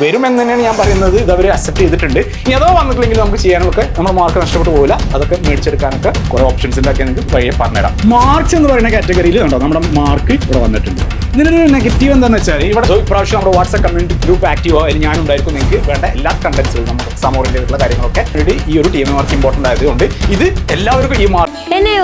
വരുമെന്ന് തന്നെയാണ് ഞാൻ പറയുന്നത്. ഇത് അവർ അക്സെപ്റ്റ് ചെയ്തിട്ടുണ്ട്. ഇനി അതോ വന്നിട്ടില്ലെങ്കിൽ നമുക്ക് ചെയ്യാനൊക്കെ നമ്മുടെ മാർക്ക് നഷ്ടപ്പെട്ടു പോകില്ല അതൊക്കെ മേടിച്ചെടുക്കാനൊക്കെ കുറെ ഓപ്ഷൻസ് ഒക്കെ നിങ്ങൾക്ക് വഴിയെ പറഞ്ഞുതരാം. മാർക്സ് എന്ന് പറയുന്ന കാറ്റഗറിയിൽ ഉണ്ടോ നമ്മുടെ മാർക്ക് ഇവിടെ വന്നിട്ടുണ്ട്. ഇതിനൊരു നെഗറ്റീവ് എന്താണെന്ന് വെച്ചാൽ ഇവിടെ ഇപ്രാവശ്യം നമ്മുടെ വാട്സ്ആപ്പ് കമ്മ്യൂണിറ്റി ഗ്രൂപ്പ് ആക്റ്റീവോ ഞാൻ ഞാനുണ്ടായിരിക്കും നിങ്ങൾക്ക് വേണ്ട എല്ലാ കണ്ടന്റ്സും നമ്മുടെ സമൂഹത്തിലുള്ള കാര്യങ്ങളൊക്കെ റെഡി ഈ ഒരു ടീം മാർക്ക് ഇമ്പോർട്ടന്റ് ആയതുകൊണ്ട് ഇത് എല്ലാവർക്കും ഈ മാർക്ക് എന്നെ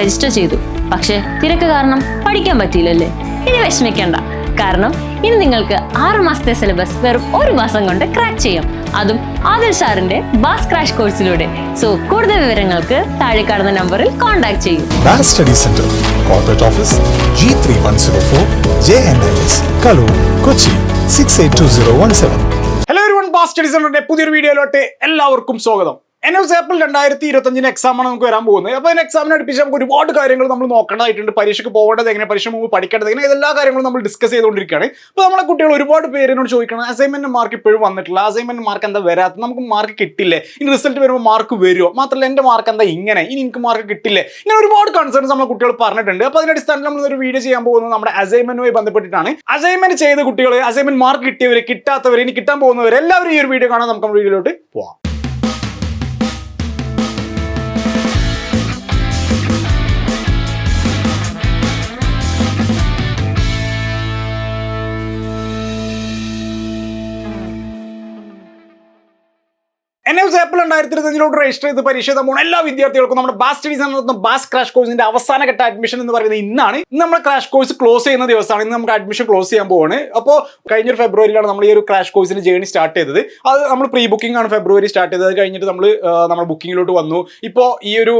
രജിസ്റ്റർ ചെയ്തു. പക്ഷേ തിരക്ക് കാരണം പഠിക്കാൻ പറ്റിയില്ലല്ലേ? ഇനി വിഷമിക്കണ്ട. കാരണം ഇനി നിങ്ങൾക്ക് ആറ് മാസത്തെ സിലബസ് വെറും ഒരു മാസം കൊണ്ട് ക്രാക്ക് ചെയ്യാം. അതും ആദിൽ സാറിന്റെ ബാസ് ക്രാഷ് കോഴ്സിലൂടെ സോ കൂടുതൽ വിവരങ്ങൾക്ക് താഴെ കാണുന്ന നമ്പറിൽ കോൺടാക്ട് ചെയ്യും. Bass Study Center, Corporate Office, G3104, JNLS, Kalur, Kochi, 682017. Hello ഒരു വൺ ബാസ് സ്റ്റഡി സെന്ററിന്റെ പുതിയൊരു വീഡിയോയിലോട്ട് എല്ലാവർക്കും സ്വാഗതം. എൻ എസ് ഏപ്രിൽ രണ്ടായിരത്തി ഇരുപത്തഞ്ചിന് എക്സാമാണ് നമുക്ക് വരാൻ പോകുന്നത്. അപ്പോൾ അതിന് എക്സാമിനെ അടുപ്പിച്ച് നമുക്ക് ഒരുപാട് കാര്യങ്ങൾ നമ്മൾ നോക്കേണ്ടതായിട്ടുണ്ട്. പരീക്ഷയ്ക്ക് പോകേണ്ടത് എങ്ങനെ പരീക്ഷ മുമ്പ് പഠിക്കേണ്ടത് എങ്ങനെ എല്ലാ കാര്യങ്ങളും നമ്മൾ ഡിസ്കസ് ചെയ്തുകൊണ്ടിരിക്കുകയാണ്. അപ്പോൾ നമ്മളെ കുട്ടികൾ ഒരുപാട് പേരിനോട് ചോദിക്കണം അസൈൻമെന്റ് മാർക്ക് ഇപ്പോഴും വന്നിട്ടില്ല. അസൈൻമെന്റ് മാർക്ക് എന്താ വരാത്ത നമുക്ക് മാർക്ക് കിട്ടില്ലേ? ഇനി റിസൾട്ട് വരുമ്പോൾ മാർക്ക് വരുമോ മാത്രമല്ല എന്റെ മാർക്ക് എന്താ ഇങ്ങനെ? ഇനി എനിക്ക് മാർക്ക് കിട്ടില്ലേ? ഇങ്ങനെ ഒരുപാട് കൺസേൺസ് നമ്മളെ കുട്ടികൾ പറഞ്ഞിട്ടുണ്ട്. അപ്പോൾ അതിന്റെ അടിസ്ഥാനത്തിൽ നമ്മൾ ഒരു വീഡിയോ ചെയ്യാൻ പോകുന്നത് നമ്മുടെ അസൈൻമെന്റുമായി ബന്ധപ്പെട്ടിട്ടാണ്. അസൈൻമെന്റ് ചെയ്ത കുട്ടികൾ അസൈൻമെന്റ് മാർക്ക് കിട്ടിയവർ കിട്ടാത്തവർ ഇനി കിട്ടാൻ പോകുന്നവർ എല്ലാവരും ഈ ഒരു വീഡിയോ കാണാൻ നമുക്ക് വീഡിയോയിലോട്ട് പോവാം. രണ്ടായിരത്തി ഇരുപത്തഞ്ചിലോട്ട് രജിസ്റ്റർ ചെയ്ത് പരീക്ഷ എഴുതാൻ എല്ലാ വിദ്യാർത്ഥികൾക്കും നമ്മുടെ ബാസ് സ്റ്റഡീസ് നടത്തുന്ന ബാസ് ക്രാഷ് കോഴ്സിന്റെ അവസാന ഘട്ട അഡ്മിഷൻ എന്ന് പറയുന്നത് ഇന്നാണ്. ഇന്ന് നമ്മൾ ക്രാഷ് കോഴ്സ് ക്ലോസ് ചെയ്യുന്ന ദിവസമാണ്. ഇന്ന് നമുക്ക് അഡ്മിഷൻ ക്ലോസ് ചെയ്യാൻ പോവാണ്. അപ്പോൾ കഴിഞ്ഞൊരു ഫെബ്രുവരിയിലാണ് നമ്മൾ ഈ ഒരു ക്രാഷ് കോഴ്സിന്റെ ജേണി സ്റ്റാർട്ട് ചെയ്തത്. അത് നമ്മൾ പ്രീ ബുക്കിംഗ് ആണ് ഫെബ്രുവരി സ്റ്റാർട്ട് ചെയ്തത്. കഴിഞ്ഞിട്ട് നമ്മൾ നമ്മുടെ ബുക്കിങ്ങിലോട്ട് വന്നു. ഇപ്പോൾ ഈ ഒരു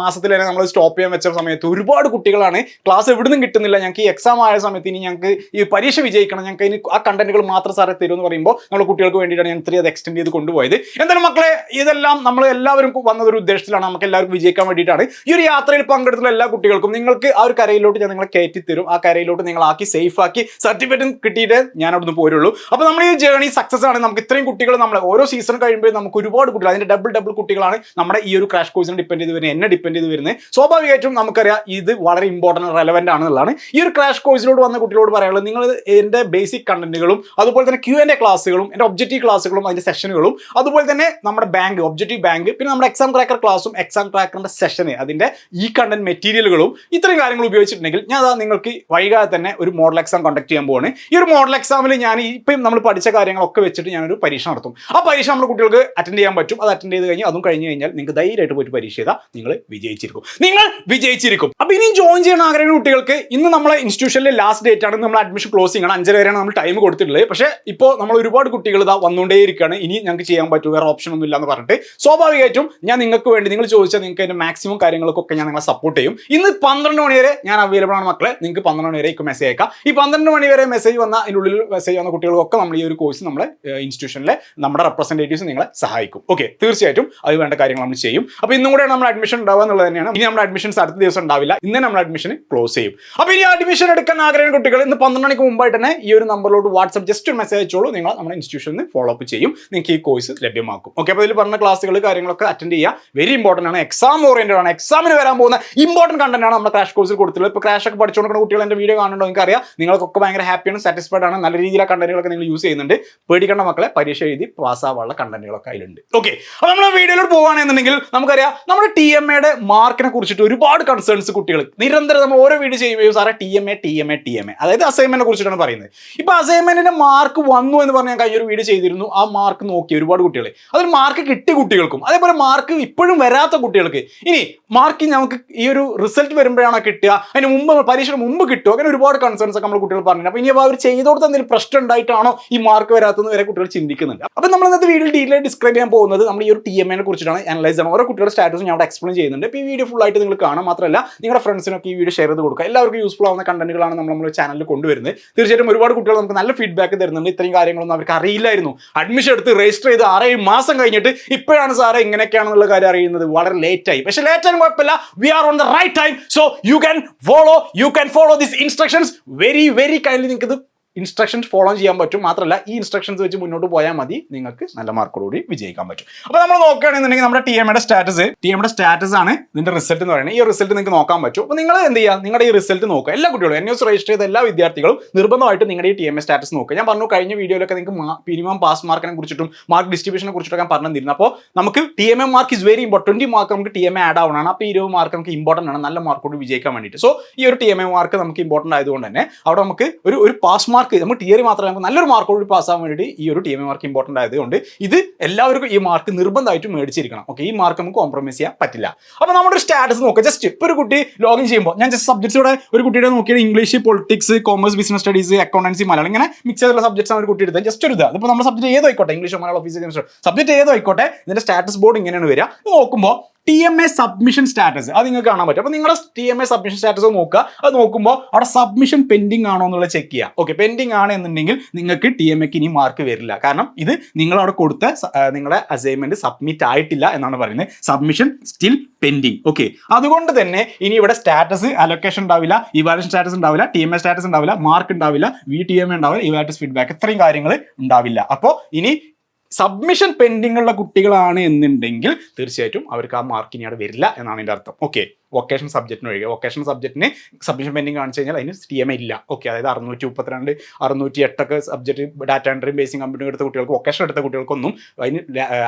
മാസത്തിൽ തന്നെ നമ്മൾ സ്റ്റോപ്പ് ചെയ്യാൻ വെച്ച സമയത്ത് ഒരുപാട് കുട്ടികളാണ്. ക്ലാസ് എവിടുന്നും കിട്ടുന്നില്ല. ഞങ്ങൾക്ക് ഈ എക്സാം ആയ സമയത്ത് ഇനി ഞങ്ങൾക്ക് ഈ പരീക്ഷ വിജയിക്കണം. ഞങ്ങൾക്ക് ഇനി ആ കണ്ടന്റുകൾ മാത്രം സാറേ തരുമെന്ന് പറയുമ്പോൾ നമ്മൾ കുട്ടികൾക്ക് വേണ്ടിയിട്ടാണ് ഞാൻ ഇത്രയും അത് എക്സ്റ്റെൻഡ് ചെയ്ത് കൊണ്ടുപോയത്. എന്തായാലും മക്കളെ ഇതെല്ലാം നമ്മൾ എല്ലാവരും വന്ന ഒരു ഉദ്ദേശത്തിലാണ്. നമുക്ക് എല്ലാവർക്കും വിജയിക്കാൻ വേണ്ടിയിട്ടാണ്. ഈ ഒരു യാത്രയിൽ പങ്കെടുത്തുള്ള എല്ലാ കുട്ടികൾക്കും നിങ്ങൾക്ക് ആ ഒരു കരയിലോട്ട് ഞാൻ നിങ്ങളെ കയറ്റി തരും. ആ കരയിലോട്ട് നിങ്ങൾ ആക്കി സേഫ് ആക്കി സർട്ടിഫിക്കറ്റും കിട്ടിയിട്ട് ഞാൻ അവിടുന്ന് പോരുള്ളൂ. അപ്പോൾ നമ്മൾ ഈ ജേണി സക്സസ് ആണ്. നമുക്ക് ഇത്രയും കുട്ടികൾ നമ്മൾ ഓരോ സീസൺ കഴിയുമ്പോൾ നമുക്ക് ഒരുപാട് കുട്ടികൾ അതിന്റെ ഡബിൾ ഡബിൾ കുട്ടികളാണ് നമ്മുടെ ഈ ഒരു ക്രാഷ് കോഴ്സിനെ ഡിപ്പെൻഡ് ചെയ്ത് വരുന്നത് എന്നെ ഡിപ്പെൻഡ് ചെയ്ത് വരുന്നത്. സ്വാഭാവികമായിട്ടും നമുക്കറിയാം ഇത് വളരെ ഇമ്പോർട്ടന്റ് റെലവെന്റ് ആണെന്നുള്ളതാണ്. ഈ ഒരു ക്രാഷ് കോഴ്സിലോട് വന്ന കുട്ടികളോട് പറയാനുള്ളത് നിങ്ങൾ എന്റെ ബേസിക് കണ്ടന്റുകളും അതുപോലെ തന്നെ ക്യൂ എന്റെ ക്ലാസ്സുകളും എന്റെ ഒബ്ജക്റ്റീവ് ക്ലാസ്സുകളും അതിന്റെ സെഷനുകളും അതുപോലെ തന്നെ നമ്മുടെ ബാങ്ക് ഒബ്ജക്റ്റീവ് ബാങ്ക് പിന്നെ നമ്മുടെ എക്സാം ക്രാക്കർ ക്ലാസ്സും എക്സാം ട്രാക്കറിന്റെ സെഷന് അതിന്റെ ഈ കണ്ടന്റ് മെറ്റീരിയലുകളും ഇത്രയും കാര്യങ്ങൾ ഉപയോഗിച്ചിട്ടുണ്ടെങ്കിൽ ഞാൻ അതാ നിങ്ങൾക്ക് വൈകാതെ തന്നെ ഒരു മോഡൽ എക്സാം കണ്ടക്ട് ചെയ്യാൻ പോവാണ്. ഈ ഒരു മോഡൽ എക്സാമിൽ ഞാൻ ഇപ്പം നമ്മൾ പഠിച്ച കാര്യങ്ങളൊക്കെ വെച്ചിട്ട് ഞാനൊരു പരീക്ഷ നടത്തും. ആ പരീക്ഷ നമ്മുടെ കുട്ടികൾക്ക് അറ്റൻഡ് ചെയ്യാൻ പറ്റും. അത് അറ്റൻഡ് ചെയ്ത് കഴിഞ്ഞാൽ അതും കഴിഞ്ഞ് കഴിഞ്ഞാൽ നിങ്ങൾക്ക് ധൈര്യമായിട്ട് പോയിട്ട് പരീക്ഷ ചെയ്താൽ നിങ്ങൾ വിജയിച്ചിരിക്കും. നിങ്ങൾ വിജയിച്ചിരിക്കും. അപ്പൊ ഇനി ജോയിൻ ചെയ്യാൻ ആഗ്രഹിക്കുന്ന കുട്ടികൾക്ക് ഇന്ന് നമ്മളെ ഇൻസ്റ്റിറ്റ്യൂഷനിലെ ലാസ്റ്റ് ഡേറ്റ് ആണ്. നമ്മൾ അഡ്മിഷൻ ക്ലോസിംഗ് ആണ്. അഞ്ചര വരെയാണ് നമ്മൾ ടൈം കൊടുത്തിട്ടുള്ളത്. പക്ഷേ ഇപ്പോൾ നമ്മൾ ഒരുപാട് കുട്ടികൾ ഇതാ വന്നുകൊണ്ടേയിരിക്കുകയാണ്. ഇനി ഞങ്ങൾക്ക് ചെയ്യാൻ പറ്റും. വേറെ ഓപ്ഷൻ ഒന്നും ഇല്ല എന്ന് പറഞ്ഞിട്ട് സ്വാഭാവികമായിട്ടും ഞാൻ നിങ്ങൾക്ക് വേണ്ടി നിങ്ങൾ ചോദിച്ചാൽ നിങ്ങൾക്ക് അതിന്റെ മാക്സിമം കാര്യങ്ങൾക്കൊക്കെ ഞാൻ നിങ്ങളെ സപ്പോർട്ട് ചെയ്യും. ഇന്ന് പന്ത്രണ്ട് മണി വരെ ഞാൻ അവൈലബിൾ ആണ് മക്കളെ. നിങ്ങൾക്ക് പന്ത്രണ്ട് മണി വരെ മെസ്സേജ് അയക്കാം. ഈ പന്ത്രണ്ട് മണി വരെ മെസ്സേജ് വന്ന അതിന്റെ ഉള്ളിൽ മെസ്സേജ് വന്ന കുട്ടികൾക്കൊക്കെ നമ്മൾ ഈ ഒരു കോഴ്സ് നമ്മളെ ഇൻസ്റ്റിറ്റ്യൂഷനിലെ നമ്മുടെ റെപ്രസെന്റേറ്റീവ്സ് നിങ്ങളെ സഹായിക്കും. ഓക്കെ തീർച്ചയായിട്ടും അത് വേണ്ട കാര്യങ്ങൾ നമ്മൾ ചെയ്യും. അപ്പോൾ ഇന്നും കൂടെ നമ്മൾ അഡ്മിഷൻ ഉണ്ടാവുക എന്നുള്ളത് തന്നെയാണ്. ഇനി നമ്മുടെ അഡ്മിഷൻസ് അടുത്ത ദിവസം ഉണ്ടാവില്ല. ഇന്ന് നമ്മൾ അഡ്മിഷൻ ക്ലോസ് ചെയ്യും. അപ്പോൾ ഇനി അഡ്മിഷൻ എടുക്കാൻ ആഗ്രഹം കുട്ടികൾ ഇന്ന് പന്ത്രണ്ട് മണിക്ക് മുമ്പായിട്ട് തന്നെ ഈ ഒരു നമ്പറിലോട്ട് വാട്സ്ആപ്പ് ജസ്റ്റ് ഒരു മെസ്സേജ് അയച്ചോളൂ. നിങ്ങൾ നമ്മുടെ ഇൻസ്റ്റിറ്റ്യൂഷനിൽ ഫോളോ അപ്പ് ചെയ്യും. നിങ്ങൾക്ക് ഈ കോഴ്സ് ലഭ്യമാക്കും. ഓക്കെ അപ്പോൾ ഇതിൽ പറഞ്ഞ ക്ലാസ്സുകൾ കാര്യങ്ങളൊക്കെ അറ്റൻഡ് ചെയ്യുക. വെരി ഇമ്പോർട്ടന്റ് ആണ്. എക്സാം ഓറിയന്റഡ് ആണ്. എക്സാമിന് വരാൻ പോകുന്ന ഇമ്പോർട്ടന്റ് കണ്ടന്റ് ആണ് നമ്മുടെ ക്രാഷ് കോഴ്സിൽ കൊടുത്തിട്ടുള്ളത്. ഇപ്പോൾ ക്രാഷ് ഒക്കെ പഠിച്ചുകൊണ്ടിരിക്കുന്ന കുട്ടികൾ എന്റെ വീഡിയോ കാണുന്നുണ്ടോ? നിങ്ങൾക്ക് അറിയാം നിങ്ങൾക്കൊക്കെ ഭയങ്കര ഹാപ്പിയാണ് സാറ്റിസ്ഫൈഡ് ആണ്. നല്ല രീതിയിലുള്ള കണ്ടന്റുകളൊക്കെ നിങ്ങൾ യൂസ് ചെയ്യുന്നുണ്ട്. പേടിക്കേണ്ട മക്കളെ പരീക്ഷ എഴുതി പാസ്സാവാനുള്ള കണ്ടന്റുകളൊക്കെ അതിലുണ്ട്. ഓക്കെ അപ്പോൾ നമ്മൾ വീഡിയോയിലോട്ട് പോകുകയാണെന്നുണ്ടെങ്കിൽ നമുക്കറിയാം നമ്മുടെ ടി എം എയുടെ മാർക്കിനെ കുറിച്ചിട്ട് ഒരുപാട് കൺസേൺസ് കുട്ടികൾ. നിരന്തരം നമ്മൾ ഓരോ വീഡിയോ ചെയ്യുമ്പോൾ സാറേ T M A T M A T M A അതായത് അസൈൻമെന്റിനെ കുറിച്ചിട്ടാണ് പറയുന്നത്. ഇപ്പോൾ അസൈൻമെന്റിന്റെ മാർക്ക് വന്നു എന്ന് പറഞ്ഞാൽ ഞാൻ കഴിഞ്ഞൊരു വീഡിയോ ചെയ്തിരുന്നു. ആ മാർക്ക് നോക്കി ഒരുപാട് കുട്ടികൾ അതൊരു മാർക്ക് കിട്ടിയ കുട്ടികൾക്കും. അതേപോലെ മാർക്ക് ഇപ്പോഴും വരാത്ത കുട്ടികൾക്ക്. ഇനി മാർക്ക് നമുക്ക് ഈ ഒരു റിസൾട്ട് വരുമ്പോഴാണോ കിട്ടുക? അതിന് മുമ്പ് പരീക്ഷയുടെ മുമ്പ് കിട്ടുമോ അങ്ങനെ ഒരുപാട് കൺസേൺസ് ഒക്കെ നമ്മൾ കുട്ടികൾ പറഞ്ഞു അപ്പോൾ ഇനി അപ്പോൾ അവർ ചെയ്തു കൊടുത്ത എന്തെങ്കിലും പ്രശ്നം ഉണ്ടായിട്ടാണോ ഈ മാർക്ക് വരാത്തതെന്ന് വരെ കുട്ടികൾ ചിന്തിക്കുന്നുണ്ട്. അപ്പോൾ നമ്മൾ ഇന്നത്തെ വീഡിയോ ഡീറ്റെയിൽ ഡിസ്ക്രൈബ് ചെയ്യാൻ പോകുന്നത് നമ്മൾ ഈ ഒരു ടി എം എനെ കുറിച്ചിട്ടാണ് അനലൈസ് ചെയ്യണം ഓരോ കുട്ടികളുടെ സ്റ്റാറ്റസ് ഞാൻ അവിടെ എക്സ്പ്ലെയിൻ ചെയ്യുന്നുണ്ട്. ഈ വീഡിയോ ഫുൾ ആയിട്ട് നിങ്ങൾ കാണാം മാത്രമല്ല നിങ്ങളുടെ ഫ്രണ്ട്സിനൊക്കെ ഈ വീഡിയോ ഷെയർ ചെയ്ത് കൊടുക്കുക. എല്ലാവർക്കും യൂസ്ഫുൾ ആവുന്ന കണ്ടന്റുകളാണ് നമ്മൾ നമ്മുടെ ചാനലിൽ കൊണ്ടുവരുന്നത്. തീർച്ചയായിട്ടും ഒരുപാട് കുട്ടികൾ നമുക്ക് നല്ല ഫീഡ്ബാക്ക് തരുന്നുണ്ട്. ഇത്രയും കാര്യങ്ങളൊന്നും അവർക്ക് അറിയില്ലായിരുന്നു. അഡ്മിഷൻ എടുത്ത് രജിസ്റ്റർ ചെയ്ത് ആറേഴ് മാസം കഴിഞ്ഞിട്ട് ഇപ്പോഴാണ് സാറേ ഇങ്ങനെയൊക്കെയാണെന്നുള്ള കാര്യം അറിയുന്നത്. വളരെ ലേറ്റ് ആയി. പക്ഷേ ലേറ്റ് ആയാലും കുഴപ്പമില്ല. We are on the right time so you can follow you can follow this instructions very very kindly നിങ്ങൾക്ക് ഇത് ഇൻസ്ട്രക്ഷൻസ് ഫോളോ ചെയ്യാൻ പറ്റും. മാത്രമല്ല ഈ ഇൻസ്ട്രക്ഷൻസ് വെച്ച് മുന്നോട്ട് പോയാൽ മതി. നിങ്ങൾക്ക് നല്ല മാർക്കോടുകൂടി വിജയിക്കാൻ പറ്റും. അപ്പോൾ നമ്മൾ നോക്കുകയാണെന്നുണ്ടെങ്കിൽ നമ്മുടെ ടി എമ്മയുടെ സ്റ്റാറ്റസ് ടി എമ്മയുടെ സ്റ്റാറ്റസ് ആണ് ഇതിന്റെ റിസൾട്ട് എന്ന് പറയുന്നത്. ഈ റിസൾട്ട് നിങ്ങൾക്ക് നോക്കാൻ പറ്റും. അപ്പോൾ നിങ്ങൾ എന്ത് ചെയ്യുക? നിങ്ങളുടെ ഈ റിസൾട്ട് നോക്കുക. എല്ലാ കുട്ടികളും എൻ എസ് രജിസ്റ്റർ ചെയ്ത എല്ലാ വിദ്യാർത്ഥികളും നിർബന്ധമായിട്ട് നിങ്ങളുടെ ഈ ടി എം സ്റ്റാറ്റസ് നോക്കുക. ഞാൻ പറഞ്ഞു കഴിഞ്ഞ വീഡിയോയിലൊക്കെ നിങ്ങൾക്ക് മിനിമം പാസ് മാർക്കിനെ കുറിച്ചിട്ടും മാർക്ക് ഡിസ്ട്രിബ്യൂഷനെ കുറിച്ചിട്ടൊക്കെ പറഞ്ഞിരുന്നു. അപ്പോൾ നമുക്ക് T M A mark is very important twenty mark നമുക്ക് ടി എം എ ആഡ് ആവണമാണ് അപ്പോൾ ഇരുപത് മാർക്ക് നമുക്ക് ഇമ്പോർട്ടന്റ് ആണ്. നല്ല മാർക്കോട് വിജയിക്കാൻ വേണ്ടിയിട്ട്. സോ ഈ ഒരു ടി എം എ മാർക്ക് നമുക്ക് ഇമ്പോർട്ടന്റ് ആയതുകൊണ്ട് തന്നെ അവിടെ നമുക്ക് ഒരു ഒരു പാസ് മാർക്ക് നമുക്ക് തിയറി മാത്രമല്ല നമുക്ക് നല്ലൊരു മാർക്ക് പാസ് ആവാൻ വേണ്ടി ഈ ഒരു T M A mark important ആയതുകൊണ്ട് ഇത് എല്ലാവർക്കും ഈ മാർക്ക് നിർബന്ധമായിട്ട് മേടിച്ചിരിക്കണം. ഓക്കെ ഈ മാർക്ക് നമുക്ക് കോംപ്രമൈസ് ചെയ്യാൻ പറ്റില്ല. അപ്പോൾ നമ്മുടെ സ്റ്റാറ്റസ് നോക്കുക ജസ്റ്റ് ഇപ്പോൾ ഒരു കുട്ടി ലോഗിൻ ചെയ്യുമ്പോൾ ഞാൻ ജസ്റ്റ് സബ്ജക്ട്സ് ഇവിടെ ഒരു കുട്ടിയുടെ നോക്കിയത് English politics commerce business studies accountancy Malayalam ഇങ്ങനെ മിക്സ് ചെയ്തുള്ള സബ്ജക്ട്സ് ആണ് ഒരു കുട്ടി എടുത്തത്. ജസ്റ്റ് ഒരു ഇത്. അതിപ്പോൾ നമ്മുടെ സബ്ജക്ട് ഏതായിക്കോട്ടെ ഇംഗ്ലീഷ് മലയാളം ഓഫീസ് സബ്ജക്ട് ഏതായിക്കോട്ടെ ഇതിന്റെ സ്റ്റാറ്റസ് ബോർഡ് ഇങ്ങനെയാണ് വരിക. നോക്കുമ്പോൾ T M A submission status അത് നിങ്ങൾക്ക് കാണാൻ പറ്റും. അപ്പോൾ നിങ്ങളുടെ T M A submission status നോക്കുക. അത് നോക്കുമ്പോൾ അവിടെ സബ്മിഷൻ പെൻഡിങ് ആണോ എന്നുള്ളത് ചെക്ക് ചെയ്യുക ഓക്കെ പെൻഡിങ് ആണ് എന്നുണ്ടെങ്കിൽ നിങ്ങൾക്ക് ടി എം എക്ക് ഇനി മാർക്ക് വരില്ല. കാരണം ഇത് നിങ്ങൾ അവിടെ കൊടുത്ത നിങ്ങളുടെ അസൈൻമെന്റ് സബ്മിറ്റ് ആയിട്ടില്ല എന്നാണ് പറയുന്നത്. സബ്മിഷൻ സ്റ്റിൽ പെൻഡിങ് ഓക്കെ അതുകൊണ്ട് തന്നെ ഇനി ഇവിടെ സ്റ്റാറ്റസ് അലൊക്കേഷൻ ഉണ്ടാവില്ല ഇവാലുവേഷൻ സ്റ്റാറ്റസ് ഉണ്ടാവില്ല ടി എം എ സ്റ്റാറ്റസ് ഉണ്ടാവില്ല മാർക്ക് ഉണ്ടാവില്ല വി ടി എം എ ഉണ്ടാവില്ല ഇവാലുവേഷൻ ഫീഡ്ബാക്ക് ഇത്രയും കാര്യങ്ങൾ ഉണ്ടാവില്ല. അപ്പോൾ ഇനി സബ്മിഷൻ പെൻഡിങ്ങുള്ള കുട്ടികളാണ് എന്നുണ്ടെങ്കിൽ തീർച്ചയായിട്ടും അവർക്ക് ആ മാർക്കിനെയാണ് വരില്ല എന്നാണ് എന്റെ അർത്ഥം. ഓക്കെ വൊക്കേഷൻ സബ്ജക്റ്റിന് ഒഴികെ. വൊക്കേഷൻ സബ്ജക്റ്റിന് സബ്മിഷൻ പെൻഡിങ് കാണിച്ചു കഴിഞ്ഞാൽ അതിന് ടി എം ഇല്ല. ഓക്കെ അതായത് അറുന്നൂറ്റി മുപ്പത്തിരണ്ട് അറുന്നൂറ്റി എട്ടൊക്കെ സബ്ജക്റ്റ് ഡാറ്റ എൻട്രിയും ബേസിങ് കമ്പ്യൂട്ടർ എടുത്ത കുട്ടികൾക്ക് വൊക്കേഷൻ എടുത്ത കുട്ടികൾക്കൊന്നും അതിന്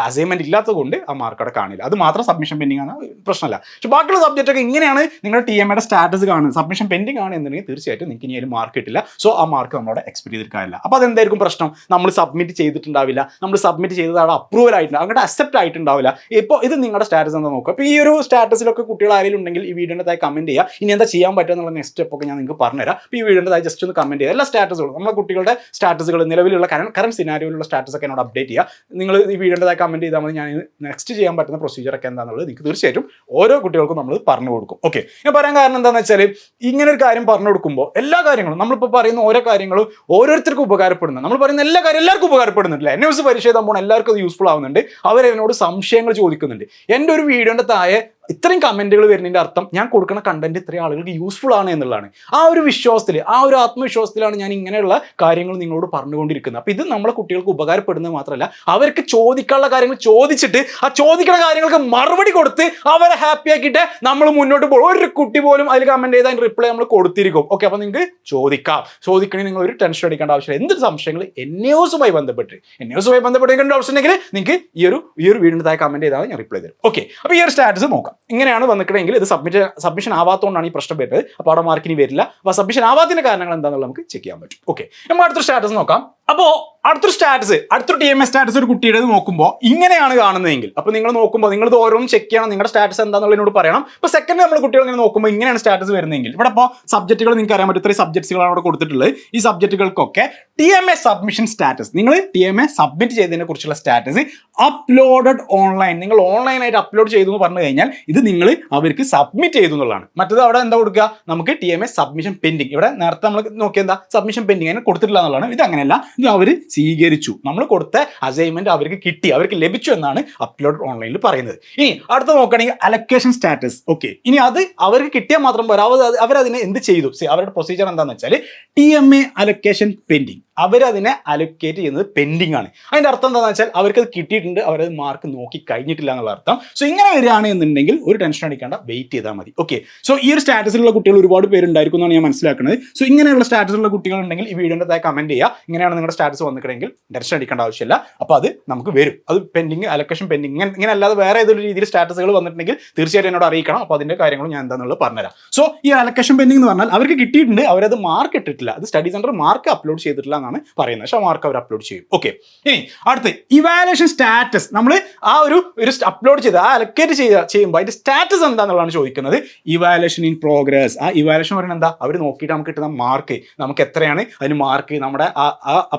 അസൈൻമെന്റ് ഇല്ലാത്തതുകൊണ്ട് ആ മാർക്ക് അവിടെ കാണില്ല. അത് മാത്രം സബ്മിഷൻ പെൻഡിങ് ആണ്. പ്രശ്നമല്ല. പക്ഷെ ബാക്കിയുള്ള സബ്ജക്റ്റ് ഒക്കെ ഇങ്ങനെയാണ് നിങ്ങളുടെ ടി എമ്മയുടെ സ്റ്റാറ്റസ് കാണുന്നത്. സബ്മിഷൻ പെൻഡിങ് ആണ് എന്നുണ്ടെങ്കിൽ തീർച്ചയായിട്ടും നിങ്ങൾക്ക് ഇനി അതിൽ മാർക്ക് കിട്ടില്ല. സോ ആ മാർക്ക് നമ്മളോട് എക്സ്പെക്ട് ചെയ്തിരിക്കാനില്ല അപ്പോൾ അതെന്തായിരിക്കും പ്രശ്നം? നമ്മൾ സബ്മിറ്റ് ചെയ്തിട്ടുണ്ടാവില്ല. നമ്മൾ സബ്മിറ്റ് ചെയ്തത് അവിടെ അപ്രൂവൽ ആയിട്ടുണ്ടാവും അങ്ങോട്ട് അക്സെപ്റ്റ് ആയിട്ടുണ്ടാവില്ല. ഇപ്പോൾ ഇത് നിങ്ങളുടെ സ്റ്റാറ്റസ് എന്താ നോക്കുക? അപ്പോൾ ഈ ഒരു സ്റ്റാറ്റസിലൊക്കെ കുട്ടികൾ ആരെങ്കിലും ഉണ്ടെങ്കിൽ ഈ വീഡിയോന്റെ തായി കമന്റ് ചെയ്യുക ഇനി എന്താ ചെയ്യാൻ പറ്റുക എന്നുള്ള നെക്സ്റ്റ് സ്റ്റെപ്പ് ഒക്കെ ഞാൻ നിങ്ങൾക്ക് പറഞ്ഞുതരാം. അപ്പോൾ ഈ വീഡിയോന്റെ തായി ജസ്റ്റ് ഒന്ന് കമന്റ് ചെയ്യുക എല്ലാ സ്റ്റാറ്റസുകളും നമ്മുടെ കുട്ടികളുടെ സ്റ്റാറ്റസുകൾ നിലവിലുള്ള കറണ്ട് കറണ്ട് സിനാരിയോയിലുള്ള സ്റ്റാറ്റസ് ഒക്കെ എന്നോട് അപ്ഡേറ്റ് ചെയ്യുക നിങ്ങൾ ഈ വീഡിയോന്റെ തായി കമന്റ് ചെയ്താൽ മതി. ഞാൻ നെക്സ്റ്റ് ചെയ്യാൻ പറ്റുന്ന പ്രൊസീജിയർ ഒക്കെ എന്താണെന്നുള്ളത് നിങ്ങൾക്ക് തീർച്ചയായിട്ടും ഓരോ കുട്ടികൾക്കും നമ്മൾ പറഞ്ഞു കൊടുക്കും. ഓക്കെ ഞാൻ പറയാൻ കാരണം എന്താണെന്ന് വെച്ചാൽ ഇങ്ങനെ ഒരു കാര്യം പറഞ്ഞു കൊടുക്കുമ്പോൾ എല്ലാ കാര്യങ്ങളും നമ്മളിപ്പോൾ പറയുന്ന ഓരോ കാര്യങ്ങളും ഓരോരുത്തർക്കും ഉപകാരപ്പെടുന്നു. നമ്മൾ പറയുന്ന എല്ലാ കാര്യം എല്ലാവർക്കും ഉപകാരപ്പെടുന്നുണ്ടല്ലേ? എന്നെ വെച്ച് പരീക്ഷ എഴുതാൻ എല്ലാവർക്കും അത് യൂസ്ഫുൾ ആവുന്നുണ്ട്. അവരെന്നോട് സംശയങ്ങൾ ചോദിക്കുന്നുണ്ട്. എന്റെ ഒരു വീഡിയോന്റെ താഴെ ഇത്രയും കമന്റുകൾ വരുന്നതിന്റെ അർത്ഥം ഞാൻ കൊടുക്കുന്ന കണ്ടന്റ് ഇത്രയും ആളുകൾക്ക് യൂസ്ഫുൾ ആണ് എന്നുള്ളതാണ്. ആ ഒരു വിശ്വാസത്തിൽ ആ ഒരു ആത്മവിശ്വാസത്തിലാണ് ഞാൻ ഇങ്ങനെയുള്ള കാര്യങ്ങൾ നിങ്ങളോട് പറഞ്ഞുകൊണ്ടിരിക്കുന്നത്. അപ്പോൾ ഇത് നമ്മളെ കുട്ടികൾക്ക് ഉപകാരപ്പെടുന്നത് മാത്രമല്ല അവർക്ക് ചോദിക്കാനുള്ള കാര്യങ്ങൾ ചോദിച്ചിട്ട് ആ ചോദിക്കുന്ന കാര്യങ്ങൾക്ക് മറുപടി കൊടുത്ത് അവരെ ഹാപ്പി ആക്കിയിട്ട് നമ്മൾ മുന്നോട്ട് പോകും. ഒരു കുട്ടി പോലും അതിൽ കമന്റ് ചെയ്താൽ റിപ്ലൈ നമ്മൾ കൊടുത്തിരിക്കും. ഓക്കെ അപ്പോൾ നിങ്ങൾക്ക് ചോദിക്കാം. ചോദിക്കണമെങ്കിൽ നിങ്ങൾ ഒരു ടെൻഷൻ അടിക്കേണ്ട ആവശ്യമില്ല. എന്ത് സംശയങ്ങൾ? എന്നോസുമായി ബന്ധപ്പെട്ട്. എന്നോസുമായി ബന്ധപ്പെട്ട് ഓപ്ഷൻ ഉണ്ടെങ്കിൽ നിങ്ങൾക്ക് ഈ ഒരു ഈ ഒരു വീടിന്റെ താഴെ കമന്റ് ചെയ്താൽ ഞാൻ റിപ്ലൈ തരും. ഓക്കെ അപ്പോൾ ഈ ഒരു സ്റ്റാറ്റസ് നോക്കാം. ഇങ്ങനെയാണ് വന്നിട്ടുണ്ടെങ്കിൽ ഇത് സബ്മിറ്റ് സബ്മിഷൻ ആവാത്തതുകൊണ്ടാണ് ഈ പ്രശ്നം വരുന്നത്. അപ്പോൾ അവിടെ മാർക്കിന് വരില്ല. അപ്പോൾ സബ്മിഷൻ ആവാത്തതിന്റെ കാരണങ്ങൾ എന്താണെന്നുള്ളത് നമുക്ക് ചെക്ക് ചെയ്യാൻ പറ്റും. ഓക്കെ നമ്മൾ അടുത്ത സ്റ്റാറ്റസ് നോക്കാം. അപ്പോൾ അടുത്തൊരു സ്റ്റാറ്റസ് അടുത്തൊരു ടി എം എസ് സ്റ്റാറ്റസ് ഒരു കുട്ടിയുടെ നോക്കുമ്പോൾ ഇങ്ങനെയാണ് കാണുന്നതെങ്കിൽ. അപ്പോൾ നിങ്ങൾ നോക്കുമ്പോൾ നിങ്ങൾ ഓരോന്നും ചെക്ക് ചെയ്യണം നിങ്ങളുടെ സ്റ്റാറ്റസ് എന്താണെന്നുള്ളതിനോട് പറയണം. ഇപ്പോൾ സെക്കൻഡ് നമ്മൾ കുട്ടികൾ ഇങ്ങനെ നോക്കുമ്പോൾ ഇങ്ങനെയാണ് സ്റ്റാറ്റസ് വരുന്നതെങ്കിൽ. ഇവിടെ ഇപ്പോൾ സബ്ജക്റ്റുകൾ നിങ്ങൾക്ക് അറിയാൻ പറ്റും ഇത്രയും സബ്ജക്ട്സുകളാണ് അവിടെ കൊടുത്തിട്ടുള്ളത്. ഈ സബ്ജക്റ്റുകൾക്കൊക്കെ T M A submission status നിങ്ങൾ ടി എം എ സബ്മിറ്റ് ചെയ്തതിനെ കുറിച്ചുള്ള സ്റ്റാറ്റസ് അപ്ലോഡഡ് ഓൺലൈൻ നിങ്ങൾ ഓൺലൈനായിട്ട് അപ്ലോഡ് ചെയ്തു എന്ന് പറഞ്ഞു കഴിഞ്ഞാൽ ഇത് നിങ്ങൾ അവർക്ക് സബ്മിറ്റ് ചെയ്തു എന്നുള്ളതാണ്. മറ്റത് അവിടെ എന്താ കൊടുക്കുക? നമുക്ക് T M A submission pending ഇവിടെ നേരത്തെ നമ്മൾ നോക്കിയ എന്താ? സബ്മിഷൻ പെൻഡിങ് അതിന് കൊടുത്തിട്ടില്ല എന്നുള്ളതാണ്. ഇത് അങ്ങനെയല്ല. ഇത് അവർ സ്വീകരിച്ചു. നമ്മൾ കൊടുത്ത അസൈൻമെന്റ് അവർക്ക് കിട്ടി അവർക്ക് ലഭിച്ചു എന്നാണ് അപ്ലോഡ് ഓൺലൈനിൽ പറയുന്നത്. ഇനി അടുത്ത നോക്കുകയാണെങ്കിൽ അലക്കേഷൻ സ്റ്റാറ്റസ് ഓക്കെ ഇനി അത് അവർക്ക് കിട്ടിയാൽ മാത്രം പോരാ. അവരതിനെ എന്ത് ചെയ്തു? അവരുടെ പ്രൊസീജിയർ എന്താണെന്ന് വെച്ചാൽ T M A allocation pending അവരതിനെ അലൊക്കേറ്റ് ചെയ്യുന്നത് പെൻഡിങ് ആണ്. അതിന്റെ അർത്ഥം എന്താണെന്ന് വെച്ചാൽ അവർക്ക് അത് കിട്ടിയിട്ടുണ്ട് അവരത് മാർക്ക് നോക്കി കഴിഞ്ഞിട്ടില്ല എന്നുള്ള അർത്ഥം. സോ ഇങ്ങനെ വരികയാണ് എന്നുണ്ടെങ്കിൽ ഒരു ടെൻഷൻ അടിക്കേണ്ട വെയിറ്റ് ചെയ്താൽ മതി. ഓക്കെ സോ ഈ ഒരു സ്റ്റാറ്റസിലുള്ള കുട്ടികൾ ഒരുപാട് പേരുണ്ടായിരിക്കും എന്നാണ് ഞാൻ മനസ്സിലാക്കുന്നത്. സോ ഇങ്ങനെയുള്ള സ്റ്റാറ്റസിലുള്ള കുട്ടികൾ ഉണ്ടെങ്കിൽ ഈ വീഡിയോന്റെ താഴെ കമന്റ് ചെയ്യുക. ഇങ്ങനെയാണ് നിങ്ങളുടെ സ്റ്റാറ്റസ് വന്നിട്ടുണ്ടെങ്കിൽ ടെൻഷൻ അടിക്കേണ്ട ആവശ്യമില്ല. അപ്പോൾ അത് നമുക്ക് വരും. അത് പെൻഡിങ് അലൊക്കേഷൻ പെൻഡിങ് ഇങ്ങനെ ഇങ്ങനെ അല്ലാതെ വേറെ ഏതൊരു രീതിയിൽ സ്റ്റാറ്റസുകൾ വന്നിട്ടുണ്ടെങ്കിൽ തീർച്ചയായിട്ടും എന്നോട് അറിയിക്കണം. അപ്പോൾ അതിന്റെ കാര്യങ്ങൾ ഞാൻ എന്താണെന്നുള്ളത് പറഞ്ഞുതരാം. സോ ഈ അലൊക്കേഷൻ പെൻഡിങ് എന്ന് പറഞ്ഞാൽ അവർക്ക് കിട്ടിയിട്ടുണ്ട് അവരത് മാർക്ക് ഇട്ടിട്ടില്ല. അത് സ്റ്റഡി സെന്റർ മാർക്ക് അപ്ലോഡ് ചെയ്തിട്ടില്ല എന്നാണ് പറയുന്നത്. പക്ഷേ മാർക്ക് അവർ അപ്ലോഡ് ചെയ്യും. ഓക്കെ ഇനി അടുത്ത് ഇവാലുവേഷൻ സ്റ്റാറ്റസ് നമ്മൾ ആ ഒരു ഒരു അപ്ലോഡ് ചെയ്ത് ആ അലക്കേറ്റ് ചെയ്ത ചെയ്യുമ്പോൾ അതിന്റെ സ്റ്റാറ്റസ് എന്താണെന്നുള്ളതാണ് ചോദിക്കുന്നത്. ഇവാലുവേഷൻ ഇൻ പ്രോഗ്രസ് ആ ഇവാലുവേഷൻ പറയുന്നത് എന്താ? അവർ നോക്കിയിട്ട് നമുക്ക് കിട്ടുന്ന മാർക്ക് നമുക്ക് എത്രയാണ് അതിന് മാർക്ക് നമ്മുടെ ആ ആ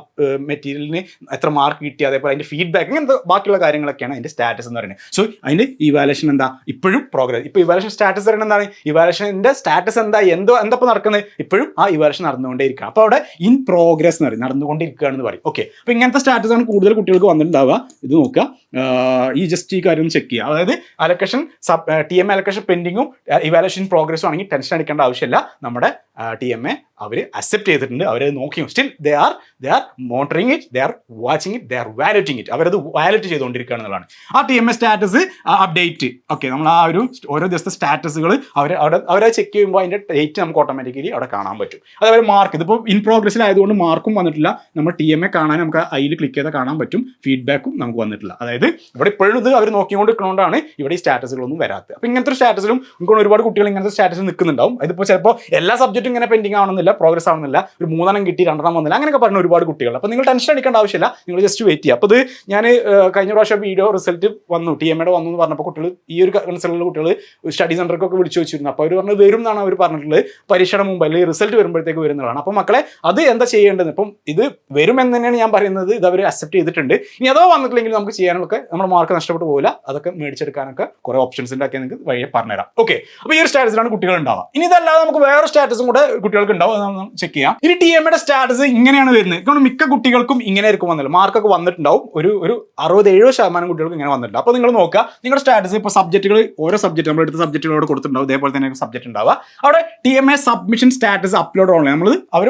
മെറ്റീരിയലിന് എത്ര മാർക്ക് കിട്ടി? അതേപോലെ അതിന്റെ ഫീഡ്ബാക്ക് ഇങ്ങനത്തെ ബാക്കിയുള്ള കാര്യങ്ങളൊക്കെയാണ് അതിന്റെ സ്റ്റാറ്റസ് എന്ന് പറയുന്നത്. സോ അതിന്റെ ഇവാലുവേഷൻ എന്താ? ഇപ്പോഴും പ്രോഗ്രസ് ഇപ്പോൾ ഇവാലുവേഷൻ സ്റ്റാറ്റസ് പറയുന്നത് എന്താണ്? ഇവാലുവേഷന്റെ സ്റ്റാറ്റസ് എന്താ? എന്തോ എന്തപ്പോൾ നടക്കുന്നത് ഇപ്പോഴും ആ ഇവാലുവേഷൻ നടന്നുകൊണ്ടേയിരിക്കുക അപ്പോൾ അവിടെ ഇൻ പ്രോഗ്രസ് എന്ന് പറയും. നടന്നുകൊണ്ടിരിക്കുകയാണെന്ന് പറയും. ഓക്കെ അപ്പോൾ ഇങ്ങനത്തെ സ്റ്റാറ്റസ് ആണ് കൂടുതൽ കുട്ടികൾക്ക് വന്നിട്ടുണ്ടാവുക. ഇത് നോക്കുക. ഈ ജസ്റ്റ് ഈ കാര്യം ചെക്ക് ചെയ്യുക. അതായത് അലക്കേഷൻ ടി എം അലക്കേഷൻ പെൻഡിങ്ങും ഇവാലുവേഷൻ പ്രോഗ്രസ്സും ആണെങ്കിൽ ടെൻഷൻ അടിക്കേണ്ട ആവശ്യമില്ല. നമ്മുടെ ടി എം എ അവർ അക്സെപ്റ്റ് ചെയ്തിട്ടുണ്ട്. അവരത് നോക്കി. Still they are they are monitoring it they are watching it they are valuating it അവരത് വാലറ്റ് ചെയ്തുകൊണ്ടിരിക്കുക എന്നുള്ളതാണ്. ആ T M A status update okay നമ്മൾ ആ ഒരു ഓരോ ദിവസത്തെ സ്റ്റാറ്റസുകൾ അവർ അവിടെ അവരെ ചെക്ക് ചെയ്യുമ്പോൾ അതിന്റെ ഡേറ്റ് നമുക്ക് ഓട്ടോമാറ്റിക്കലി അവിടെ കാണാൻ പറ്റും. അതേപോലെ മാർക്ക് ഇതിപ്പോൾ ഇൻ പ്രോഗ്രസ്സിലായതുകൊണ്ട് മാർക്കും വന്നിട്ടില്ല. നമ്മൾ ടി എം എ കാണാൻ നമുക്ക് അതിൽ ക്ലിക്ക് ചെയ്താൽ കാണാൻ പറ്റും. ഫീഡ്ബാക്കും നമുക്ക് വന്നിട്ടില്ല. അതായത് ഇവിടെ ഇപ്പോഴും ഇത് അവർ നോക്കിക്കൊണ്ട് നിൽക്കുന്നതുകൊണ്ടാണ് ഇവിടെ ഈ സ്റ്റാറ്റസുകളൊന്നും വരാത്തത്. അപ്പോൾ ഇങ്ങനത്തെ സ്റ്റാറ്റസിലും നമുക്ക് ഒരുപാട് കുട്ടികൾ ഇങ്ങനത്തെ സ്റ്റാറ്റസ് നിൽക്കുന്നുണ്ടാവും. അതിപ്പോൾ ചിലപ്പോൾ എല്ലാ സബ്ജക്റ്റും ഇങ്ങനെ പെൻഡിങ് ആവണമെന്നില്ല പ്രോഗ്രസ് ആവുന്നില്ല ഒരു മൂന്നെണ്ണം കിട്ടി രണ്ടെണ്ണം വന്നില്ല അങ്ങനെയൊക്കെ പറഞ്ഞ ഒരുപാട് കുട്ടികൾ. അപ്പോൾ നിങ്ങൾ ടെൻഷൻ അടിക്കേണ്ട ആവശ്യമില്ല നിങ്ങൾ ജസ്റ്റ് വെയിറ്റ് ചെയ്യുക. അപ്പോൾ ഇത് ഞാൻ കഴിഞ്ഞ പ്രാവശ്യം വീഡിയോ റിസൾട്ട് വന്നു ടി എമ്മയുടെ വന്നു എന്ന് പറഞ്ഞപ്പോൾ കുട്ടികൾ ഈ ഒരു കൺസിലുള്ള കുട്ടികൾ സ്റ്റഡി സെന്ററിലൊക്കെ വിളിച്ചു വെച്ചിരുന്നു അപ്പോൾ അവർ പറഞ്ഞു വരും എന്നാണ് അവർ പറഞ്ഞിട്ടുള്ളത്. പരീക്ഷയുടെ മുമ്പ് അല്ലെങ്കിൽ റിസൾട്ട് വരുമ്പോഴത്തേക്ക് വരുന്നതാണ് അപ്പോൾ മക്കളെ അത് എന്താ ചെയ്യേണ്ടത്? ഇപ്പം ഇത് വരുമെന്ന് തന്നെയാണ് ഞാൻ പറയുന്നത് ഇത് അവർ അക്സെപ്റ്റ് ചെയ്തിട്ടുണ്ട്. ഇനി അതോ വന്നിട്ടില്ലെങ്കിൽ നമുക്ക് ചെയ്യാനൊക്കെ നമ്മുടെ മാർക്ക് നഷ്ടപ്പെട്ടു പോകില്ല അതൊക്കെ മേടിച്ചെടുക്കാനൊക്കെ കുറേ ഓപ്ഷൻസ് ഒക്കെ നിങ്ങൾക്ക് വഴിയെ പറഞ്ഞുതരാം. ഓക്കെ അപ്പോൾ ഈ ഒരു സ്റ്റാറ്റസിലാണ് കുട്ടികൾ ഉണ്ടാവുക. ഇനി ഇതല്ലാതെ നമുക്ക് വേറെ സ്റ്റാറ്റസും കൂടെ കുട്ടികൾക്ക് ഉണ്ടാവും ചെക്ക് ചെയ്യാം. ഇനി ടി എമ്മയുടെ സ്റ്റാറ്റസ് ഇങ്ങനെയാണ് വരുന്നത്. കാരണം മിക്ക കുട്ടികൾക്കും ഇങ്ങനെ ആയിരിക്കും വന്നത്. മാർക്കൊക്കെ വന്നിട്ടുണ്ടാവും. ഒരു ഒരു അറുപത് എഴുപത് ശതമാനം കുട്ടികൾക്ക് ഇങ്ങനെ വന്നിട്ടുണ്ട്. അപ്പോൾ നിങ്ങൾ നോക്കുക നിങ്ങളുടെ സ്റ്റാറ്റസ് ഇപ്പൊ സബ്ജക്റ്റുകൾ ഓരോ സബ്ജക്റ്റ് നമ്മൾ എടുത്ത സബ്ജക്റ്റുകളോട് കൊടുത്തിട്ടുണ്ടാവും. അതേപോലെ തന്നെ സബ്ജക്റ്റ് ഉണ്ടാവുക. അവിടെ T M A submission status upload online നമ്മൾ അവർ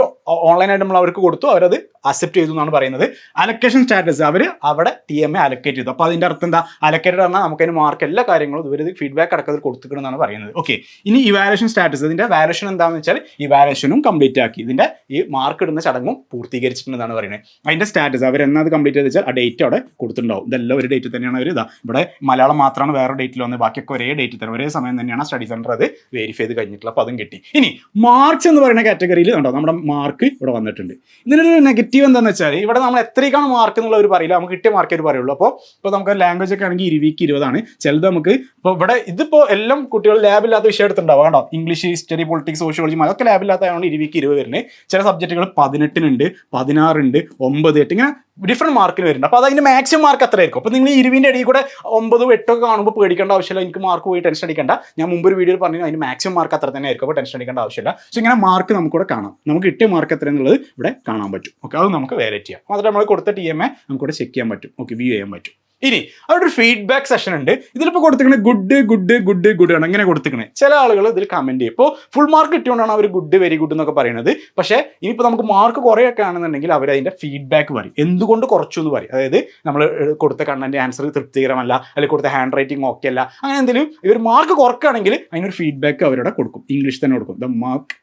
ഓൺലൈനായിട്ട് നമ്മൾ അവർക്ക് കൊടുത്തു. അവരത് അക്സെപ്റ്റ് ചെയ്തു എന്നാണ് പറയുന്നത്. അലക്കേഷൻ സ്റ്റാറ്റസ് അവർ അവിടെ ടി എം എ അലക്കേറ്റ് ചെയ്തു. അപ്പോൾ അതിന്റെ അർത്ഥം എന്താ? അലക്കേറ്റഡ് പറഞ്ഞാൽ നമുക്ക് അതിന് മാർക്ക് എല്ലാ കാര്യങ്ങളും ഇവർ ഫീഡ്ബാക്ക് അടക്കത്തിൽ കൊടുത്തിട്ടുണ്ടെന്നാണ് പറയുന്നത്. ഓക്കെ ഇനി ഇവാലുവേഷൻ സ്റ്റാറ്റസ് ഇതിന്റെ വാലുവേഷൻ എന്താണെന്ന് വെച്ചാൽ ഇവാലുവേഷനും കംപ്ലീറ്റ് ആക്കി. ഇതിന്റെ ഈ മാർക്ക് ഇടുന്ന ചടങ്ങും പൂർത്തീകരിച്ചിട്ടുണ്ടെന്നാണ് പറയുന്നത്. അതിന്റെ സ്റ്റാറ്റസ് അവർ എന്നാ അത് കംപ്ലീറ്റ് ചെയ്ത് വെച്ചാൽ ആ ഡേറ്റ് അവിടെ കൊടുത്തിട്ടുണ്ടാവും. ഇതെല്ലാം ഒരു ഡേറ്റ് തന്നെയാണ് അവർ ഇതാ. ഇവിടെ മലയാളം മാത്രമാണ് വേറെ ഡേറ്റിൽ വന്നത്. ബാക്കിയൊക്കെ ഒരേ ഡേറ്റിൽ തന്നെ. ഒരേ സമയം തന്നെയാണ് സ്റ്റഡി സെന്റർ അത് വെരിഫൈ ചെയ്ത് കഴിഞ്ഞിട്ടുള്ള അപ്പോൾ അതും കിട്ടി. ഇനി മാർക്സ് എന്ന് പറയുന്ന കാറ്റഗറിയിൽ ഉണ്ടോ നമ്മുടെ മാർക്ക് ഇവിടെ വന്നിട്ടുണ്ട്. ഇതിനൊരു നെഗറ്റീവ് എന്താണെന്ന് വെച്ചാൽ ഇവിടെ നമ്മൾ എത്രയ്ക്കാണ് മാർക്ക് എന്നുള്ള ഒരു പറയില്ല. നമുക്ക് കിട്ടിയ മാർക്കേ ഒരു പറയുള്ളൂ. അപ്പോൾ ഇപ്പോൾ നമുക്ക് ലാംഗ്വേജ് ഒക്കെ ആണെങ്കിൽ ഇരുവിക്ക് ഇരുപതാണ്. ചിലത് നമുക്ക് ഇപ്പോൾ ഇവിടെ ഇതിപ്പോൾ എല്ലാം കുട്ടികൾ ലാബില്ലാത്ത വിഷയം എടുത്തിട്ടുണ്ടാവും. കേട്ടോ ഇംഗ്ലീഷ് ഹിസ്റ്ററി പൊളിറ്റിക്സ് സോഷ്യോളജി അതൊക്കെ ലാബില്ലാത്തതാണ് ഇരുവിക്ക് ഇരുപത് വരുന്നത് ചില സബ്ജക്റ്റുകൾ പതിനെട്ടിനുണ്ട് പതിനാറുണ്ട് ഒമ്പത് എട്ട് ഇങ്ങനെ ഡിഫറെന്റ് മാർക്കിന് വരുന്നുണ്ട്. അപ്പോൾ അതിന്റെ മാക്സിമം മാർക്ക് അത്ര ആയിരിക്കും അപ്പോൾ നിങ്ങൾ ഇരുവിന്റെ ഇടയിൽ കൂടെ ഒമ്പതും എട്ടൊക്കെ കാണുമ്പോൾ പേടിക്കേണ്ട ആവശ്യമില്ല. എനിക്ക് മാർക്ക് പോയി ടെൻഷൻ അടിക്കേണ്ട. ഞാൻ മുമ്പ് ഒരു വീഡിയോയിൽ പറഞ്ഞു അതിന് മാക്സിമം മാർക്ക് അത്ര തന്നെ ആയിരിക്കും. അപ്പോൾ ടെൻഷൻ അടിക്കേണ്ട ആവശ്യമില്ല. സോ ഇങ്ങനെ മാർക്ക് നമുക്കിവിടെ കാണാം. നമുക്ക് കിട്ടിയ മാർക്ക് എത്ര എന്നുള്ളത് ഇവിടെ കാണാൻ പറ്റും. ഓക്കെ അത് നമുക്ക് വേലറ്റ് ചെയ്യാം. മാത്രമേ നമ്മൾ കൊടുത്ത ടി എം എ നമുക്കിവിടെ ചെക്ക് ചെയ്യാൻ പറ്റും. ഓക്കെ വ്യൂ ചെയ്യാൻ പറ്റും. ഇനി അവിടെ ഒരു ഫീഡ്ബാക്ക് സെഷൻ ഉണ്ട്. ഇതിലിപ്പോൾ കൊടുത്തിരിക്കുന്നത് ഗുഡ് ഗുഡ് ഗുഡ് ഗുഡ് ആണ്. അങ്ങനെ കൊടുത്തിരിക്കുന്നത് ചില ആളുകൾ ഇതിൽ കമന്റ് ചെയ്യും. ഇപ്പോൾ ഫുൾ മാർക്ക് കിട്ടിയോണ്ടാണ് അവർ ഗുഡ് വെരി ഗുഡ് എന്നൊക്കെ പറയുന്നത്. പക്ഷേ ഇനിയിപ്പോൾ നമുക്ക് മാർക്ക് കുറേയൊക്കെ ആണെന്നുണ്ടെങ്കിൽ അവർ അതിന്റെ ഫീഡ്ബാക്ക് പറയും. എന്തുകൊണ്ട് കുറച്ചു എന്ന് പറയും. അതായത് നമ്മൾ കൊടുത്ത കണ്ണന്റെ ആൻസർ തൃപ്തികരമല്ല അല്ലെങ്കിൽ കൊടുത്ത ഹാൻഡ് റൈറ്റിംഗ് ഓക്കെ അല്ല. അങ്ങനെ എന്തെങ്കിലും ഇവർ മാർക്ക് കുറക്കുകയാണെങ്കിൽ അതിനൊരു ഫീഡ്ബാക്ക് അവരുടെ കൊടുക്കും. ഇംഗ്ലീഷ് തന്നെ കൊടുക്കും. ദ മാർക്ക്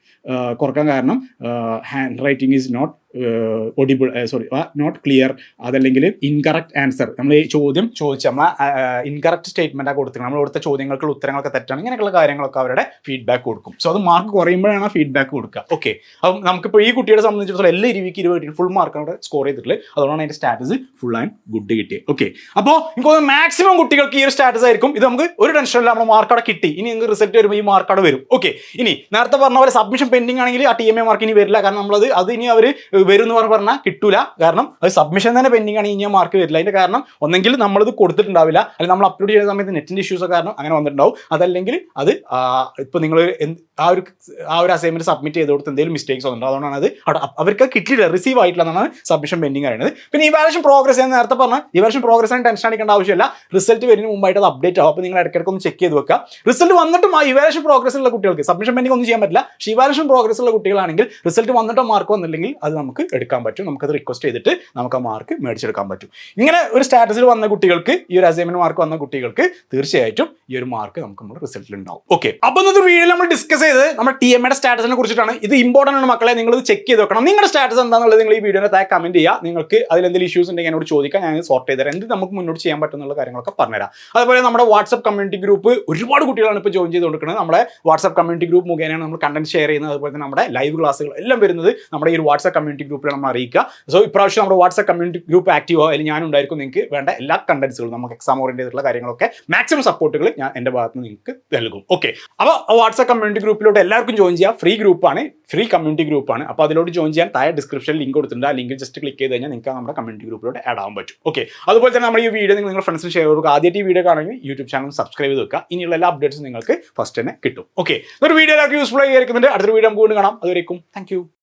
കുറയ്ക്കാൻ കാരണം handwriting is not audible sorry not clear അതല്ലെങ്കിൽ ഇൻകറക്റ്റ് ആൻസർ നമ്മൾ ഈ ചോദ്യം ചോദിച്ച നമ്മൾ ഇൻകറക്റ്റ് സ്റ്റേറ്റ്മെന്റാണ് കൊടുത്തിരിക്കുന്നത് നമ്മൾ കൊടുത്ത ചോദ്യങ്ങൾക്കുള്ള ഉത്തരങ്ങളൊക്കെ തെറ്റാണ്. ഇങ്ങനെയുള്ള കാര്യങ്ങളൊക്കെ അവരുടെ ഫീഡ്ബാക്ക് കൊടുക്കും. സോ അത് മാർക്ക് കുറയുമ്പോഴാണ് ഫീഡ്ബാക്ക് കൊടുക്കുക. ഓക്കെ അപ്പം നമുക്കിപ്പോൾ ഈ കുട്ടിയെ സംബന്ധിച്ചിടത്തോളം എല്ലാ ഇരുവിക്ക് ഇരുപത് ഫുൾ മാർക്ക് അവിടെ സ്കോർ ചെയ്തിട്ടുള്ളത്. അതുകൊണ്ടാണ് അതിന്റെ സ്റ്റാറ്റസ് ഫുൾ ആൻഡ് ഗുഡ് കിട്ടിയത് ഓക്കെ അപ്പോൾ നിങ്ങൾക്ക് മാക്സിമം കുട്ടികൾക്ക് ഈ ഒരു സ്റ്റാറ്റസ് ആയിരിക്കും. ഇത് നമുക്ക് ഒരു ടെൻഷൻ ഇല്ല നമ്മൾ മാർക്ക് അവിടെ കിട്ടി. ഇനി നിങ്ങൾക്ക് റിസൾട്ട് വരുമ്പോൾ ഈ മാർക്ക് അവിടെ വരും. ഓക്കെ ഇനി നേരത്തെ പറഞ്ഞ പോലെ സബ്മിഷൻ പെൻഡിങ് ആണെങ്കിൽ ആ ടി എം എ മാർക്ക് ഇനി വരില്ല. കാരണം നമ്മളത് അത് ഇനി അവർ വരും എന്ന് പറഞ്ഞ് പറഞ്ഞാൽ കിട്ടൂല. കാരണം അത് സബ്മിഷൻ തന്നെ പെൻഡിങ് ആണ് ഇനി മാർക്ക് വരില്ല. അതിന്റെ കാരണം ഒന്നെങ്കിൽ നമ്മളത് കൊടുത്തിട്ടുണ്ടാവില്ല. അല്ലെങ്കിൽ നമ്മൾ അപ്ലോഡ് ചെയ്യുന്ന സമയത്ത് നെറ്റിന്റെ ഇഷ്യൂസ് കാരണം അങ്ങനെ വന്നിട്ടുണ്ടാവും. അതല്ലെങ്കിൽ അത് ഇപ്പൊ നിങ്ങൾ ആ ഒരു ആ ഒരു അസൈൻമെന്റ് സബ്മിറ്റ് ചെയ്ത് കൊടുത്ത് എന്തെങ്കിലും മിസ്റ്റേക്സ് വന്നിട്ടുണ്ടോ അതുകൊണ്ടാണ് അത് അവർക്ക് കിട്ടിയില്ല റിസീവ് ആയിട്ടില്ല സബ്മിഷൻ പെൻഡിങ് പറയുന്നത്. പിന്നെ ഇവാലുവേഷൻ പ്രോഗ്രസ് ഞാൻ നേരത്തെ പറഞ്ഞ വർഷം പ്രോഗ്രസ് ആണ് ടെൻഷൻ അടിക്കേണ്ട ആവശ്യമില്ല. റിസൾട്ട് വരുന്നതിന് മുമ്പായിട്ട് അത് അപ്ഡേറ്റ് ആവും. അപ്പോൾ നിങ്ങൾ ഇടയ്ക്കിടയ്ക്ക് ഒന്ന് ചെക്ക് ചെയ്ത് വെക്കുക. റിസൾട്ട് വന്നിട്ടും ആ ഇവാലേഷൻ പ്രോഗ്രസ് ഉള്ള കുട്ടികൾക്ക് സബ്മിഷൻ പെൻഡിങ് ഒന്നും ചെയ്യാൻ പറ്റില്ല. പക്ഷേ ഇവാലേഷൻ പ്രോഗ്രസ് ഉള്ള കുട്ടികളാണെങ്കിൽ റിസൾട്ട് വന്നിട്ടോ മാർക്ക് വന്നില്ലെങ്കിൽ അത് നമുക്ക് എടുക്കാൻ പറ്റും. നമുക്കത് റിക്വസ്റ്റ് ചെയ്തിട്ട് നമുക്ക് ആ മാർക്ക് മേടിച്ചെടുക്കാൻ പറ്റും. ഇങ്ങനെ ഒരു സ്റ്റാറ്റസിൽ വന്ന കുട്ടികൾക്ക് ഈ ഒരു അസൈൻമെന്റ് മാർക്ക് വന്ന കുട്ടികൾക്ക് തീർച്ചയായിട്ടും ഈ ഒരു മാർക്ക് നമുക്ക് നമ്മുടെ റിസൾട്ടിൽ ഉണ്ടാവും. ഓക്കെ അപ്പൊ ഇന്നത്തെ വീഡിയോയിൽ നമ്മൾ ഡിസ്കസ് ചെയ്ത് നമ്മൾ ടി എം എയുടെ സ്റ്റാറ്റസിനെ കുറിച്ചിട്ടാണ്. ഇത് ഇമ്പോർട്ടന്റ് ആണ് മക്കളെ നിങ്ങൾ ഇത് ചെക്ക് ചെയ്ത് വെക്കണം. നിങ്ങളുടെ സ്റ്റാറ്റസ് എന്താണെന്നുള്ളത് നിങ്ങൾ ഈ വീഡിയോനെ താഴെ കമന്റ് ചെയ്യുക. നിങ്ങൾക്ക് അതിൽ എന്തെങ്കിലും ഇഷ്യൂസ് ഉണ്ടെങ്കിൽ എന്നോട് ചോദിക്കാം. ഞാൻ സോർട്ട് ചെയ്ത് തരാം എന്ത് നമുക്ക് മുന്നോട്ട് ചെയ്യാൻ പറ്റുന്നുള്ള കാര്യങ്ങളൊക്കെ പറഞ്ഞുതരാം. അതുപോലെ നമ്മുടെ വാട്സ്ആപ്പ് കമ്മ്യൂണിറ്റി ഗ്രൂപ്പ് ഒരുപാട് കുട്ടികളാണ് ഇപ്പോൾ ജോയിൻ ചെയ്ത് കൊടുക്കുന്നത് നമ്മുടെ വാട്സ്ആപ്പ് കമ്മ്യൂണിറ്റി ഗ്രൂപ്പ് മുഖേനയാണ് നമ്മൾ കണ്ടന്റ് ഷെയർ ചെയ്യുന്നത്. അതുപോലെ തന്നെ നമ്മുടെ ലൈവ് ക്ലാസ്സുകൾ എല്ലാം വരുന്നത് നമ്മുടെ ഈ ഒരു വാട്സ്ആപ്പ് കമ്മ്യൂണിറ്റി ഗ്രൂപ്പിൽ നമ്മൾ അറിയിക്കുക സോ ഇപ്രാവശ്യം നമ്മുടെ വാട്സ്ആപ്പ് കമ്മ്യൂണിറ്റി ഗ്രൂപ്പ് ആക്റ്റീവ് ആവും ഞാൻ ഞാനുണ്ടായിരിക്കും നിങ്ങൾക്ക് വേണ്ട എല്ലാ കണ്ടന്റ്സുകളും നമുക്ക് എക്സാം ഓറിയന്റ് ചെയ്തിട്ടുള്ള കാര്യങ്ങളൊക്കെ മാക്സിമം സപ്പോർട്ടുകൾ ഞാൻ എന്റെ ഭാഗത്ത് നിന്ന് നിങ്ങൾക്ക് നൽകും. ഓക്കെ അപ്പോൾ വാട്സ്ആപ്പ് കമ്മ്യൂണിറ്റി ഗ്രൂപ്പിലോട്ട് എല്ലാവർക്കും ജോയിൻ ചെയ്യാം. ഫ്രീ ഗ്രൂപ്പാണ് ഫ്രീ കമ്മ്യൂണിറ്റി ഗ്രൂപ്പാണ് അപ്പോൾ അതിലോട്ട് ജോയിൻ ചെയ്യാൻ താഴെ ഡിസ്ക്രിപ്ഷനിൽ ലിങ്ക് കൊടുത്തിട്ടുണ്ട്. ആ ലിങ്കിൽ ജസ്റ്റ് ക്ലിക്ക് ചെയ്ത് കഴിഞ്ഞാൽ നിങ്ങൾക്ക് നമ്മുടെ കമ്മ്യൂണിറ്റി ഗ്രൂപ്പിലോട്ട് ആഡ് ആവാൻ പറ്റും. ഓക്കെ അതുപോലെ തന്നെ നമ്മൾ ഈ വീഡിയോ നിങ്ങൾ നിങ്ങളുടെ ഫ്രണ്ട്സിന് ഷെയർ കൊടുക്കുക. ആദ്യമായിട്ട് ഈ വീഡിയോ കാണുമെങ്കിൽ യൂട്യൂബ് ചാനൽ സബ്സ്ക്രൈബ് ചെയ്ത് വെക്കുക. ഇനിയുള്ള എല്ലാ അപ്ഡേറ്റ്സും നിങ്ങൾക്ക് ഫസ്റ്റ് തന്നെ കിട്ടും. ഓക്കെ ഒരു വീഡിയോ എല്ലാവർക്കും യൂസ്ഫുൾ ആയിരിക്കുന്നുണ്ട് അടുത്തൊരു വീഡിയോ നമുക്ക് വീണ്ടും കാണാം. അതുവരേക്കും താങ്ക്